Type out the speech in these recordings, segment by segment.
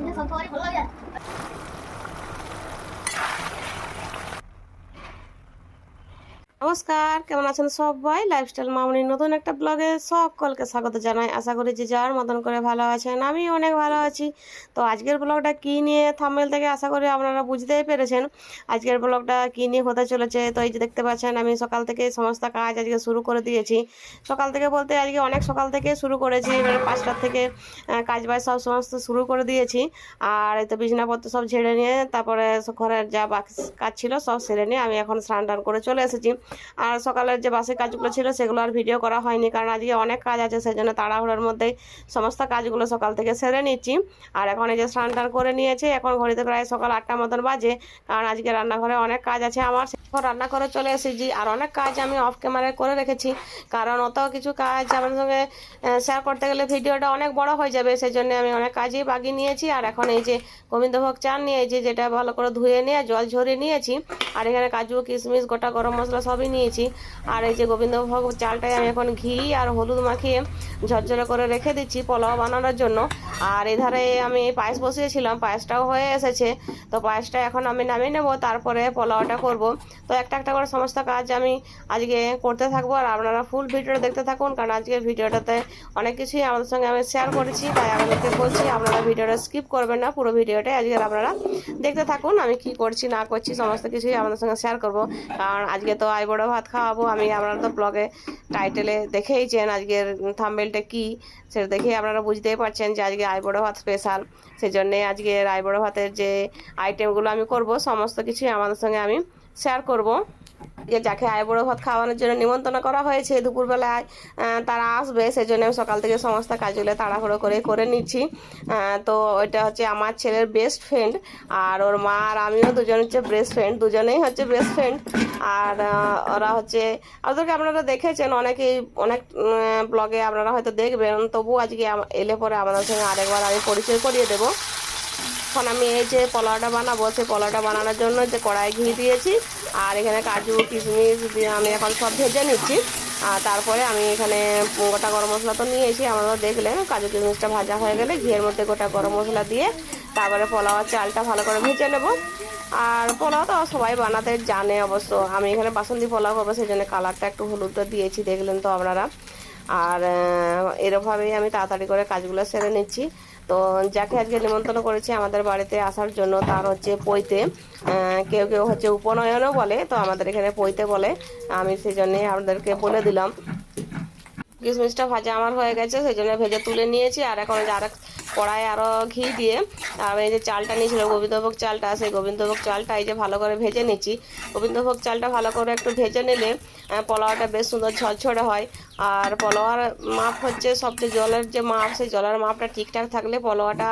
Ini sotoan. নমস্কার, কেমন আছেন সবাই? লাইফস্টাইল মামনির নতুন একটা ব্লগে সকলকে স্বাগত জানাই। আশা করি যে যার মতন করে ভালো আছেন আমি অনেক ভালো আছি। তো আজকের ব্লগটা কী নিয়ে থামেল থেকে আশা করি আপনারা বুঝতেই পেরেছেন। আজকের ব্লগটা কী নিয়ে হতে চলেছে? তো এই যে দেখতে পাচ্ছেন, আমি সকাল থেকে সমস্ত কাজ আজকে শুরু করে দিয়েছি। সকাল থেকে বলতে আজকে অনেক সকাল থেকে শুরু করেছি, এবার পাঁচটার থেকে কাজ বাজ সব সমস্ত শুরু করে দিয়েছি। আর এই তো বিছানাপত্র সব ঝেড়ে নিয়ে, তারপরে ঘরের যা বাকি কাজ ছিল সব সেরে নিয়ে আমি এখন স্নান টান করে চলে এসেছি। আর সকালের যে বাসের কাজগুলো ছিল সেগুলো আর ভিডিও করা হয়নি, কারণ আজকে অনেক কাজ আছে, সেজন্য তাড়াহুড়োর মধ্যে সমস্ত কাজগুলো সকাল থেকে সেরে নিচ্ছি। আর এখন এই যে স্নান টান করে নিয়েছে, এখন ঘড়িতে প্রায় সকাল আটটা মতন বাজে, কারণ আজকে রান্নাঘরে অনেক কাজ আছে আমার। রান্না করে চলে এসেছি। আর অনেক কাজ আমি অফ ক্যামেরায় করে রেখেছি। কারণ অত কিছু কাজ আমার সঙ্গে শেয়ার করতে গেলে ভিডিওটা অনেক বড় হয়ে যাবে সেই জন্য আমি অনেক কাজই বাকি নিয়েছি। আর এখন এই যে গোবিন্দভোগ চাল নিয়েছি, যেটা ভালো করে ধুয়ে নিয়ে, জল ঝরিয়ে নিয়েছি। আর এখানে কাজু, কিশমিশ, গোটা গরম মশলা সবই নিয়েছি। আর এই যে গোবিন্দভোগ চালটাই আমি এখন ঘি আর হলুদ মাখিয়ে ঝরঝরে করে রেখে দিচ্ছি, পোলাও বানানোর জন্য। আর এধারে আমি পায়েস বসিয়েছিলাম, পায়েসটাও হয়ে এসেছে। তো পায়েসটা এখন আমি নামিয়ে নেব, তারপরে পোলাওটা করব। তো একটা একটা করে সমস্ত কাজ আমি আজকে করতে থাকব। আর আপনারা ফুল ভিডিওটা দেখতে থাকুন, কারণ আজকের ভিডিওটাতে অনেক কিছুই আমাদের সঙ্গে আমি শেয়ার করেছি। তাই আপনাদেরকে বলছি, আপনারা ভিডিওটা স্কিপ করবেন না, পুরো ভিডিওটাই আজকে আপনারা দেখতে থাকুন, আমি কি করছি, না করছি, সমস্ত কিছুই আপনাদের সঙ্গে শেয়ার করব। কারণ আজকে তো আই বড় ভাত খাওয়াবো, আমি আপনারা তো ব্লগে টাইটেলে দেখেইছেন আজকের থাম্বেলটা কি, সেটা দেখে আপনারা বুঝতেই পারছেন যে আজকে আই বড়ো ভাত স্পেশাল সেই জন্যে আজকে আই বড় ভাতের যে আইটেমগুলো আমি করব, সমস্ত কিছুই আমাদের সঙ্গে আমি শেয়ার করব। যে যাকে আয় বড় ভাত খাওয়ানোর জন্য নিমন্ত্রণ করা হয়েছে, দুপুরবেলায় তারা আসবে সেই জন্য আমি সকাল থেকে সমস্ত কাজগুলো তাড়াহুড়ো করে করে নিচ্ছি। তো ওইটা হচ্ছে আমার ছেলের বেস্ট ফ্রেন্ড আর ওর মা আর আমিও দুজন হচ্ছে বেস্ট ফ্রেন্ড দুজনেই হচ্ছে বেস্ট ফ্রেন্ড আর ওরা হচ্ছে ওদেরকে আপনারা দেখেছেন, অনেকেই অনেক ব্লগে আপনারা হয়তো দেখবেন তবু আজকে এলে পরে আমাদের সঙ্গে আরেকবার আমি পরিচয় করিয়ে দেবো। এখন আমি এই যে পোলাওটা বানাবো সেই পোলাওটা বানানোর জন্য যে কড়াই ঘি দিয়েছি আর এখানে কাজু কিশমিশ দিয়ে আমি এখন সব ভেজে নিচ্ছি। আর তারপরে আমি এখানে গোটা গরম মশলা তো নিয়েছি আপনারা দেখলেন কাজু কিশমিশটা ভাজা হয়ে গেলে ঘিয়ের মধ্যে গোটা গরম মশলা দিয়ে তারপরে পোলাও চালটা ভালো করে ভেজে নেব। আর পোলাও তো সবাই বানাতে জানে অবশ্য আমি এখানে বাসন্তী পোলাও করব সেই জন্য কালারটা একটু হলুদটা দিয়েছি দেখলেন তো আপনারা। আর আহ, এরকমভাবেই আমি তাড়াতাড়ি করে কাজগুলো সেরে নিচ্ছি। তো যাকে আজকে নিমন্ত্রণ করেছি আমাদের বাড়িতে আসার জন্য তার হচ্ছে পৈতে। কেউ কেউ হচ্ছে উপনয়নও বলে, তো আমাদের এখানে পৈতে বলে। আমি সেই জন্যে আপনাদেরকে বলে দিলাম। কিশমিশটা ভাজা আমার হয়ে গেছে সেই জন্য ভেজে তুলে নিয়েছি। আর এখন আর আরেক কড়াই আরও ঘি দিয়ে আর এই যে চালটা নিয়েছিল, গোবিন্দভোগ চালটা, সেই গোবিন্দভোগ চালটা এই যে ভালো করে ভেজে নিচ্ছি। গোবিন্দভোগ চালটা ভালো করে একটু ভেজে নিলে পোলাওটা বেশ সুন্দর ঝরঝরে হয়। আর পোলাওয়ার মাপ হচ্ছে, সবচেয়ে জলের যে মাপ, সেই জলের মাপটা ঠিকঠাক থাকলে পোলাওয়াটা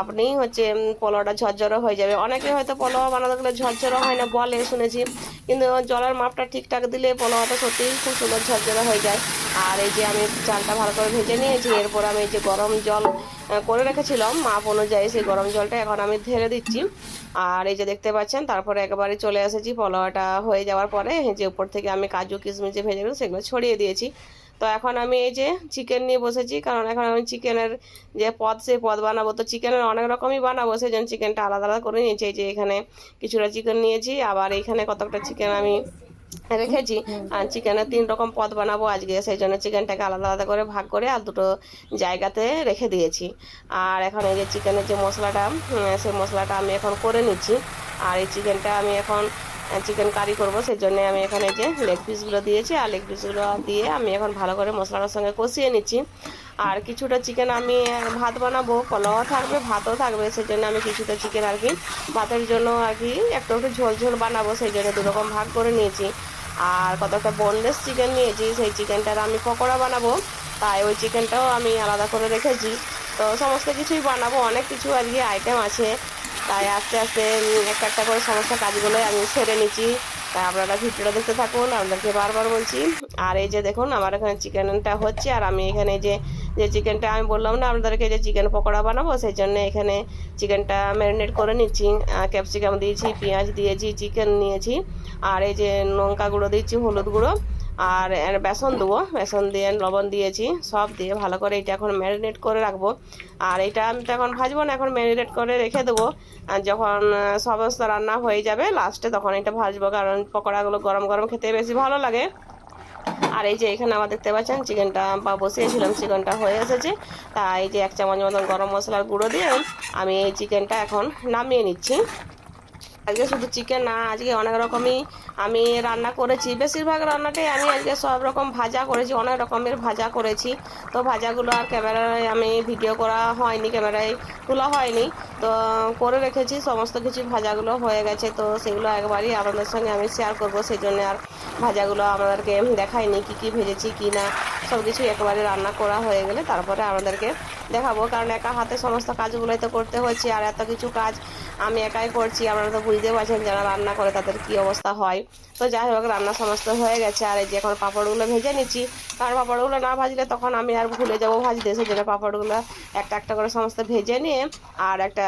আপনিই হচ্ছে পোলাওটা ঝরঝরে হয়ে যাবে। অনেকে হয়তো পোলাও বানাতে গেলে ঝরঝরে হয় না বলে শুনেছি, কিন্তু জলের মাপটা ঠিকঠাক দিলে পোলাওটা সত্যিই খুব সুন্দর ঝরঝরে হয়ে যায়। আর এই যে আমি চালটা ভালো করে ভেজে নিয়েছি, এরপর আমি এই যে গরম জল করে রেখেছিলাম। মাপ অনুযায়ী সেই গরম জলটা এখন আমি ঢেলে দিচ্ছি। আর এই যে দেখতে পাচ্ছেন, তারপরে একেবারে চলে এসেছি। পোলাওটা হয়ে যাওয়ার পরে যে উপর থেকে আমি কাজু, কিশমিশ যে ভেজে সেগুলো ছড়িয়ে দিয়েছি। তো এখন আমি এই যে চিকেন নিয়ে বসেছি, কারণ এখন আমি চিকেনের যে পদ, সেই পদ বানাবো। তো চিকেনের অনেক রকমই বানাবো সেই জন্য চিকেনটা আলাদা আলাদা করে নিয়েছি। এই যে এখানে কিছুটা চিকেন নিয়েছি, আবার এইখানে কতটা চিকেন আমি রেখেছি আর চিকেনের তিন রকম পদ বানাবো আজকে, সেই জন্য চিকেনটাকে আলাদা আলাদা করে ভাগ করে আর দুটো জায়গাতে রেখে দিয়েছি। আর এখন এই যে চিকেনের যে মশলাটা সেই মশলাটা আমি এখন করে নিচ্ছি। আর এই চিকেনটা আমি এখন চিকেন কারি করব সেই জন্য আমি এখানে যে লেগ পিসগুলো দিয়েছি, আর লেগ পিসগুলো দিয়ে আমি এখন ভালো করে মশলাটার সঙ্গে কষিয়ে নিচ্ছি। আর কিছুটা চিকেন আমি ভাত বানাবো, পোলাও থাকবে, ভাতও থাকবে সেই জন্য আমি কিছুটা চিকেন আর কি ভাতের জন্য আর কি একটু একটু ঝোল ঝোল বানাবো সেই জন্য দুরকম ভাগ করে নিয়েছি। আর কতটা বোনলেস চিকেন নিয়েছি, সেই চিকেনটার আমি পকোড়া বানাবো, তাই ওই চিকেনটাও আমি আলাদা করে রেখেছি। তো সমস্ত কিছুই বানাবো, অনেক কিছু আর কি আইটেম আছে। তাই আস্তে আস্তে একটা একটা করে সমস্ত কাজগুলোই আমি সেরে নিচ্ছি। তাই আপনারা ভিডিওটা দেখতে থাকুন, আপনাদেরকে বারবার বলছি। আর এই যে দেখুন, আমার এখানে চিকেনটা হচ্ছে, আর আমি এখানে যে যে চিকেনটা আমি বললাম না, আপনাদেরকে যে চিকেন পকোড়া বানাবো, সেই জন্য এখানে চিকেনটা ম্যারিনেট করে নিচ্ছি। ক্যাপসিকাম দিয়েছি, পেঁয়াজ দিয়েছি, চিকেন নিয়েছি, আর এই যে লঙ্কা গুঁড়ো দিচ্ছি হলুদ গুঁড়ো। আর বেসন দেবো। বেসন দিয়ে লবণ দিয়েছি, সব দিয়ে ভালো করে এটা এখন ম্যারিনেট করে রাখব। আর এটা আমি তো এখন ভাজবো না, এখন ম্যারিনেট করে রেখে দেবো। আর যখন সমস্ত রান্না হয়ে যাবে লাস্টে তখন এটা ভাজবো, কারণ পকোড়াগুলো গরম গরম খেতে বেশি ভালো লাগে। আর এই যে এখানে আমার দেখতে পাচ্ছেন, চিকেনটা বা বসিয়েছিলাম, চিকেনটা হয়ে এসেছে। তা এই যে এক চামচ মতন গরম মশলার গুঁড়ো দিয়ে আমি এই চিকেনটা এখন নামিয়ে নিচ্ছি। আজকে শুধু চিকেন না, আজকে অনেক রকমই আমি রান্না করেছি। বেশিরভাগ রান্নাটাই আমি আজকে সব রকম ভাজা করেছি, অনেক রকমের ভাজা করেছি। তো ভাজাগুলো আর ক্যামেরায় আমি ভিডিও করা হয়নি, ক্যামেরায় তোলা হয়নি। তো করে রেখেছি, সমস্ত কিছু ভাজাগুলো হয়ে গেছে। তো সেগুলো একবারই আপনাদের সঙ্গে আমি শেয়ার করব সেই জন্য আর ভাজাগুলো আমাদেরকে দেখাইনি, কি কি ভেজেছি, কি না সব কিছু একবারে রান্না করা হয়ে গেলে তারপরে আপনাদেরকে দেখাবো, কারণ একা হাতে সমস্ত কাজগুলোই তো করতে হচ্ছে আর এত কিছু কাজ আমি একাই করছি, আপনারা তো বুঝতে পারছেন যারা রান্না করে তাদের কি অবস্থা হয়। তো যাই হোক, রান্না সমস্ত হয়ে গেছে আর এই যে এখন পাঁপড়গুলো ভেজে নিচ্ছি। কারণ পাঁপড়গুলো না ভাজলে তখন আমি আর ভুলে যাব ভাজতে সেই জন্য পাঁপড়গুলো একটা একটা করে সমস্ত ভেজে নিয়ে আর একটা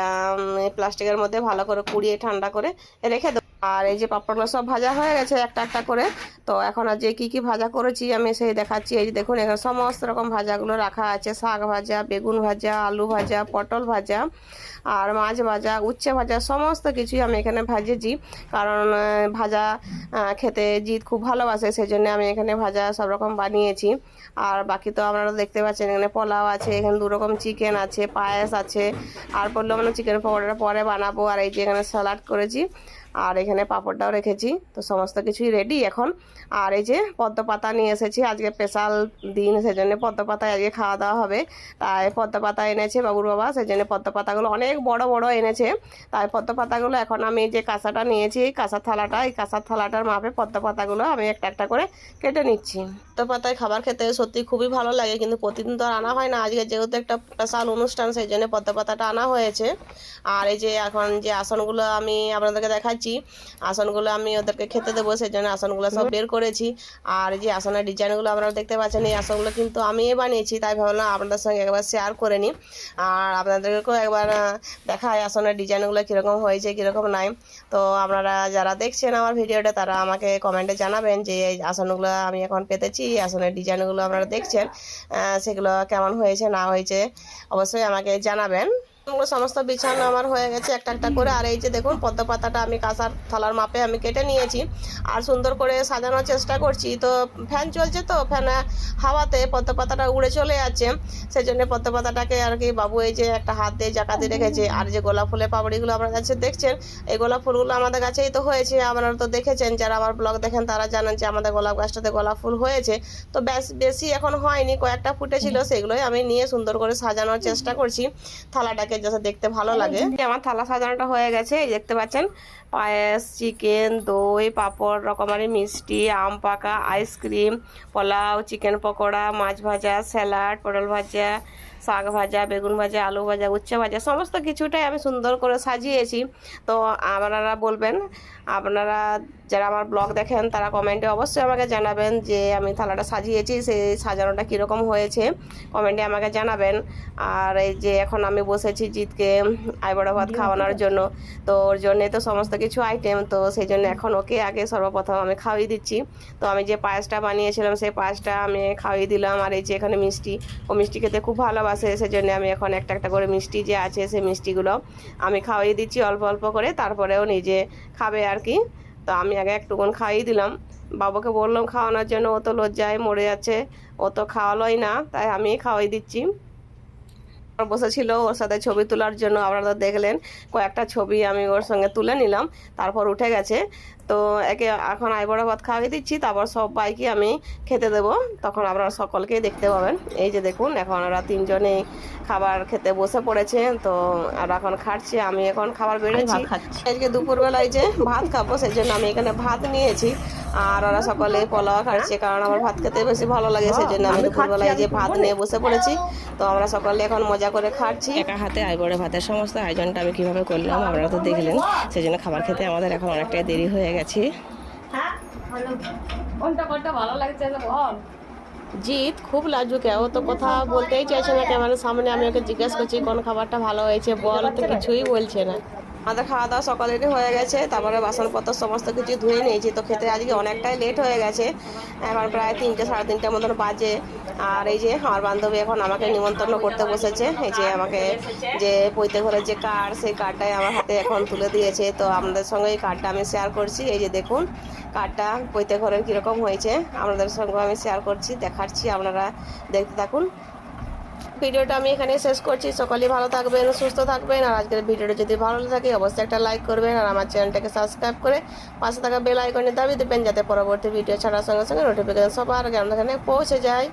প্লাস্টিকের মধ্যে ভালো করে কুড়িয়ে ঠান্ডা করে রেখে দেবো। আর এই যে পাঁপড়গুলো সব ভাজা হয়ে গেছে একটা একটা করে, তো এখন আর যে কী কী ভাজা করেছি আমি সেই দেখাচ্ছি। এই যে দেখুন, এখানে সমস্ত রকম ভাজাগুলো রাখা আছে, শাক ভাজা, বেগুন ভাজা, আলু ভাজা, পটল ভাজা আর মাছ ভাজা, উচ্ছে ভাজা, সমস্ত কিছুই আমি এখানে ভাজেছি। কারণ ভাজা খেতে জিৎ খুব ভালোবাসে সেই জন্য আমি এখানে ভাজা সব রকম বানিয়েছি। আর বাকি তো আপনারা দেখতে পাচ্ছেন, এখানে পোলাও আছে, এখানে দু রকম চিকেন আছে, পায়েস আছে। আর বলল মানে চিকেন পকোড়াটা পরে বানাবো। আর এই যে এখানে স্যালাড করেছি। আর এখানে পাঁপড়টাও রেখেছি। তো সমস্ত কিছুই রেডি এখন। আর এই যে পদ্ম পাতা নিয়ে এসেছি, আজকে স্পেশাল দিন, সেজন্য পদ্ম পাতায় আজকে খাওয়া দাওয়া হবে। তাই পদ্ম পাতা এনেছে বাবুর বাবা, সেজন্য পদ্ম পাতাগুলো অনেক বড় বড় এনেছে। তাই পদ্ম পাতাগুলো এখন আমি যে কাঁসাটা নিয়েছি, এই কাঁসার থালাটা, এই কাঁসার থালাটার মাপে পদ্ম পাতাগুলো আমি একটা একটা করে কেটে নিচ্ছি। পদ্ম পাতায় খাবার খেতে সত্যি খুবই ভালো লাগে, কিন্তু প্রতিদিন তো আর আনা হয় না। আজকে যেহেতু একটা স্পেশাল অনুষ্ঠান সেই জন্য পদ্ম পাতাটা আনা হয়েছে। আর এই যে এখন যে আসনগুলো আমি আপনাদেরকে দেখাচ্ছি আসনগুলো আমি ওদেরকে খেতে দেবো সেই জন্য আসনগুলো সব বের করেছি। আর যে আসনের ডিজাইনগুলো আপনারা দেখতে পাচ্ছেন, এই আসনগুলো কিন্তু আমি বানিয়েছি, তাই ভাবলাম আপনাদের সঙ্গে একবার শেয়ার করে নিই। আর আপনাদেরকেও একবার দেখায় আসনের ডিজাইনগুলো কীরকম হয়েছে, কীরকম নাই। তো আপনারা যারা দেখছেন আমার ভিডিওটা, তারা আমাকে কমেন্টে জানাবেন যে এই আসনগুলো আমি এখন পেতেছি, এই আসনের ডিজাইনগুলো আপনারা দেখছেন সেগুলো কেমন হয়েছে, না হয়েছে, অবশ্যই আমাকে জানাবেন। সমস্ত বিছানো আমার হয়ে গেছে একটা একটা করে। আর এই যে দেখুন, পদ্ম পাতাটা আমি কাঁসার থালার মাপে আমি কেটে নিয়েছি। আর সুন্দর করে সাজানোর চেষ্টা করছি। তো ফ্যান চলছে তো ফ্যানে হাওয়াতে পদ্ম পাতাটা উড়ে চলে যাচ্ছে। সেই জন্য পদ্ম পাতাটাকে আর কি বাবু এই যে একটা হাত দিয়ে জাকা দিয়ে রেখেছে। আর যে গোলাপ ফুলের পাপড়িগুলো আপনার কাছে দেখছেন, এই গোলাপ ফুলগুলো আমাদের কাছেই তো হয়েছে। আপনারা তো দেখেছেন, যারা আমার ব্লগ দেখেন তারা জানেন যে আমাদের গোলাপ গাছটাতে গোলাপ ফুল হয়েছে। তো বেশি এখন হয়নি। কয়েকটা ফুটেছিল, সেগুলোই আমি নিয়ে সুন্দর করে সাজানোর চেষ্টা করছি। থালাটাকে যাতে দেখতে ভালো লাগে। আমার থালা সাজানোটা হয়ে গেছে এই দেখতে পাচ্ছেন। পায়েস চিকেন দই পাঁপড় রকমারি মিষ্টি আম পাকা ice cream pulao chicken pakora মাছ ভাজা স্যালাড পটল ভাজা শাক ভাজা, বেগুন ভাজা, আলু ভাজা, উচ্ছে ভাজা, সমস্ত কিছুটাই আমি সুন্দর করে সাজিয়েছি। তো আপনারা বলবেন, আপনারা যারা আমার ব্লগ দেখেন, তারা কমেন্টে অবশ্যই আমাকে জানাবেন যে আমি থালাটা সাজিয়েছি, সেই সাজানোটা কীরকম হয়েছে। কমেন্টে আমাকে জানাবেন। আর এই যে এখন আমি বসেছি জিতকে আইবড়া ভাত খাওয়ানোর জন্য, তো ওর জন্যে তো সমস্ত কিছু আইটেম তো সেই জন্য এখন ওকে আগে সর্বপ্রথম আমি খাওয়িয়ে দিচ্ছি। তো আমি যে পায়েসটা বানিয়েছিলাম, সেই পায়েসটা আমি খাওয়িয়ে দিলাম। আর এই যে এখানে মিষ্টি, ও মিষ্টি খেতে খুব ভালোবাসে। সেই জন্য আমি এখন একটা একটা করে মিষ্টি যে আছে, সেই মিষ্টিগুলো আমি খাওয়িয়ে দিচ্ছি অল্প অল্প করে, তারপরেও নিজে খাবে আর কি। তো আমি আগে একটুকুন খাইয়ে দিলাম। বাবাকে বললাম খাওয়ানোর জন্য, ও তো লজ্জায় মরে যাচ্ছে, ও তো খাওয়ালোই না, তাই আমি খাওয়াই দিচ্ছি। বসেছিল ওর সাথে ছবি তোলার জন্য, আপনারা দেখলেন, কয়েকটা ছবি আমি ওর সঙ্গে তুলে নিলাম, তারপর উঠে গেছে। তো একে এখন আইবড়া ভাত খাওয়াই দিচ্ছি তারপর সব সবাইকে আমি খেতে দেব। তখন আপনারা সকলকেই দেখতে পাবেন। এই যে দেখুন এখন ওরা তিনজনে খাবার খেতে বসে পড়েছে। তো আর এখন খাচ্ছে আমি এখন খাবার বেড়েছি। আজকে দুপুরবেলায় যে ভাত খাব সেই জন্য আমি এখানে ভাত নিয়েছি। আর ওরা সকলে পোলাও খাচ্ছে কারণ আমার ভাত খেতে বেশি ভালো লাগে সেই জন্য আমি দুপুরবেলায় যে ভাত নিয়ে বসে পড়েছি তো আমরা সকলে এখন মজা করে খাচ্ছি। একা হাতে আইবড়ে ভাতের সমস্ত আয়োজনটা আমি কীভাবে করলাম আপনারা তো দেখলেন। সেই জন্য খাবার খেতে আমাদের এখন অনেকটাই দেরি হয়ে গেছে। কোনটা কোনটা ভালো লাগছে তো বল। জিৎ খুব লাজুকে ও তো কথা বলতেই চাইছে না ক্যামেরার সামনে। আমি ওকে জিজ্ঞেস করছি কোন খাবারটা ভালো হয়েছে? বল তো কিছুই বলছে না। আমাদের খাওয়া দাওয়া সকালেরই হয়ে গেছে, তারপরে বাসনপত্র সমস্ত কিছু ধুয়ে নিয়েছি, তো খেতে আজকে অনেকটাই লেট হয়ে গেছে। এখন প্রায় তিনটে, সাড়ে তিনটের মতন বাজে। আর এই যে আমার বান্ধবী এখন আমাকে নিমন্ত্রণ করতে বসেছে, এই যে আমাকে যে পৈতে ঘরের যে কার্ড সেই কার্ডটাই আমার হাতে এখন তুলে দিয়েছে। তো আপনাদের সঙ্গে এই কার্ডটা আমি শেয়ার করছি, এই যে দেখুন কার্ডটা পৈতে ঘরের কীরকম হয়েছে আপনাদের সঙ্গে আমি শেয়ার করছি, দেখাচ্ছি, আপনারা দেখতে থাকুন। ভিডিওটা আমি এখানে শেষ করছি। সকলেই ভালো থাকবেন, সুস্থ থাকবেন। আর আজকের ভিডিওটা যদি ভালো থাকে অবশ্যই একটা লাইক করবেন। আর আমার চ্যানেলটাকে সাবস্ক্রাইব করে পাশে থাকা বেল আইকনে দাবি দেবেন, যাতে পরবর্তী ভিডিও ছাড়ার সঙ্গে সঙ্গে নোটিফিকেশন সবার আগে এখানে পৌঁছে যায়।